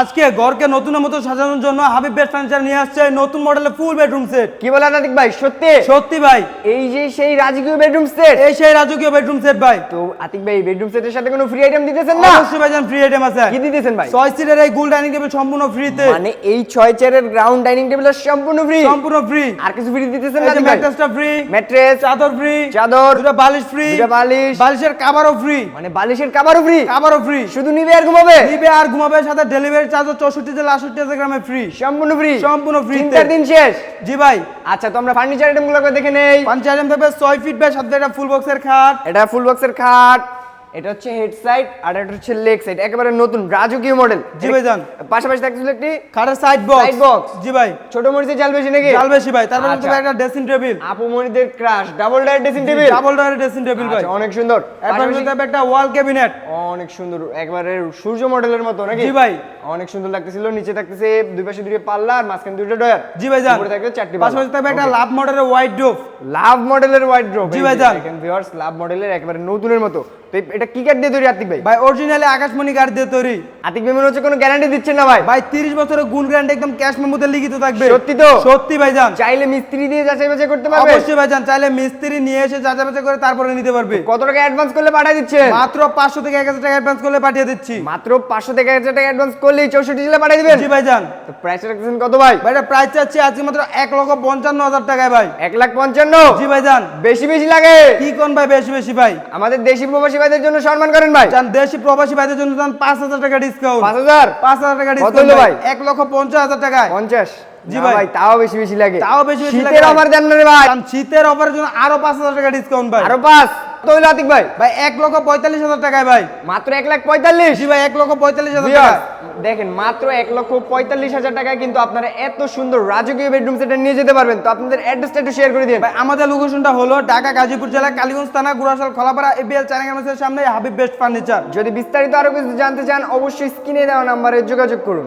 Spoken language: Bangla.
আজকে ঘরকে নতুনের মতো সাজানোর জন্য হাবিব বেস্ট ফার্নিচার নিয়ে আসছে নতুন মডেলের ফুল বেডরুম সেট কি বলেন আতিক ভাই? সত্যি? সত্যি ভাই। এই যে সেই রাজকীয় বেডরুম সেট এই সেই রাজকীয় বেডরুম সেট ভাই। তো আতিক ভাই বেডরুম সেটের সাথে কোনো ফ্রি আইটেম দিতেছেন না? অবশ্যই ভাইজান ফ্রি আইটেম আছে। কি দিতেছেন ভাই? ছয় সিটের এই গোল ডাইনিং টেবিল সম্পূর্ণ ফ্রিতে মানে এই ছয় চেয়ারের গ্রাউন্ড ডাইনিং টেবিল সম্পূর্ণ ফ্রি সম্পূর্ণ ফ্রি আর কিছু ফ্রি দিতেছেন না ভাই? ম্যাট্রেসটা ফ্রি ম্যাট্রেস চাদর ফ্রি চাদর দুটো বালিশ ফ্রি দুটো বালিশ। বালিশের কাভারও ফ্রি মানে বালিশের কাবারও ফ্রি কাভারও ফ্রি শুধু নিবে আর ঘুমাবে? নিবে আর ঘুমাবে সাথে ডেলিভারি চৌষট্টি থেকে আটষট্টি হাজার গ্রামে ফ্রি সম্পূর্ণ ফ্রি সম্পূর্ণ। তিনটার দিন শেষ? জি ভাই। আচ্ছা তো আমরা ফার্নিচার আইটেমগুলো দেখে নেই। আইটেম থাকবে ছয় ফিট বাই সাথে একটা ফুল বক্সের খাট। এটা ফুল বক্সের খাট। এটা হচ্ছে হেড সাইড আর এটা হচ্ছে লেগ সাইড একেবারে নতুন রাজকীয় মডেল জি ভাইজান। পাশাপাশি থাকছিল একটি খাটের সাইড বক্স Side box। জি ভাই। ছোট মরিচের চাল বেশি নাকি? চাল বেশি ভাই। তারপরে আচ্ছা। থাকবে একটা ড্রেসিং টেবিল আপু মরিদের crush double door dressing table double ডোরের ড্রেসিং টেবিল ভাই। অনেক সুন্দর। এরপর একটা ওয়াল ক্যাবিনেট অনেক সুন্দর একবারে সূর্য মডেলের মতো নাকি? জি ভাই। অনেক সুন্দর লাগতেছিল নিচে থাকতেছে দুই পাশে দুটো পাল্লা আর মাঝখানে দুটো ডয়ার। জি ভাই জান উপরে থাকবে চারটি পাশাপাশি থাকবে একটা লাভ মডেলের ওয়াইড ড্রপ লাভ মডেলের ওয়াইড ড্রপ জি ভাই জান। দেখেন ভিউয়ার্স লাভ মডেলের একেবারে নতুনের মতো। তো এটা কি কাঠ দিয়ে তৈরি আতিক ভাই? ভাই অরিজিনালি আকাশমণি কাঠ দিয়ে তৈরি। আতিক ভাই মনে হচ্ছে কোনো গ্যারান্টি দিচ্ছেন না ভাই। ভাই 30 বছরের গুণ গ্যারান্টি একদম ক্যাশ মেমোতে লিখিত থাকবে। সত্যি তো? সত্যি ভাই জান চাইলে মিস্ত্রি দিয়ে যাচাই বাছাই করতে পারবে? অবশ্যই ভাই জান চাইলে মিস্ত্রি নিয়ে এসে যাচাই বাছাই করে তারপরে নিতে পারবে। কত টাকা অ্যাডভান্স করলে পাঠিয়ে দিচ্ছেন মাত্র 500 থেকে 1000 টাকা অ্যাডভান্স করলে পাঠিয়ে দিচ্ছি। মাত্র পাঁচশো থেকে এক হাজার টাকা অ্যাডভান্স করলেই চৌষট্টি জেলা পাঠিয়ে দিবেন? জি ভাই জান তো প্রাইস রাখতেছেন কত ভাই? ভাই এটা প্রাইস চাচ্ছি আজকে মাত্র 1 লক্ষ 55 হাজার টাকায় ভাই। এক লাখ পঞ্চান্ন? জি ভাই জান বেশি বেশি লাগে? কি কোন ভাই বেশি বেশি ভাই? আমাদের দেশি প্রবাসী ভাইদের জন্য সম্মান করেন ভাই। জান দেশি প্রবাসী ভাইদের জন্য জান 5000 টাকা ডিসকাউন্ট পাঁচ হাজার? 5000 টাকা ডিসকাউন্ট ভাই? ভাই? 1 লক্ষ 50 হাজার টাকায়। পঞ্চাশ? জি জি ভাই। তাও বেশি বেশি লাগে। তাও বেশি বেশি লাগে শীতের ভাই। অফার দেন না রে ভাই। শীতের অফারের জন্য আরও 5000 টাকা ডিসকাউন্ট ভাই। আরও হইল আতিক ভাই। ভাই 1 লক্ষ 45 হাজার টাকায় ভাই। মাত্র এক লাখ পঁয়তাল্লিশ? জি ভাই 1 লক্ষ 45 হাজার টাকা দেখেন মাত্র এক লক্ষ পঁয়তাল্লিশ হাজার টাকায় কিন্তু আপনারা এত সুন্দর রাজকীয় বেডরুম সেটা নিয়ে যেতে পারবেন। তো আপনাদের অ্যাড্রেসটা একটু শেয়ার করে দিন ভাই আমাদের লোকেশনটা হলো ঢাকা গাজীপুর জেলা কালীগঞ্জ থানা গুড়াশাল খলাপাড়া এবিএল চ্যানেল সামনে হাবিব বেস্ট ফার্নিচার যদি বিস্তারিত আরও কিছু জানতে চান অবশ্যই স্ক্রিনে দেওয়া নাম্বারে যোগাযোগ করুন।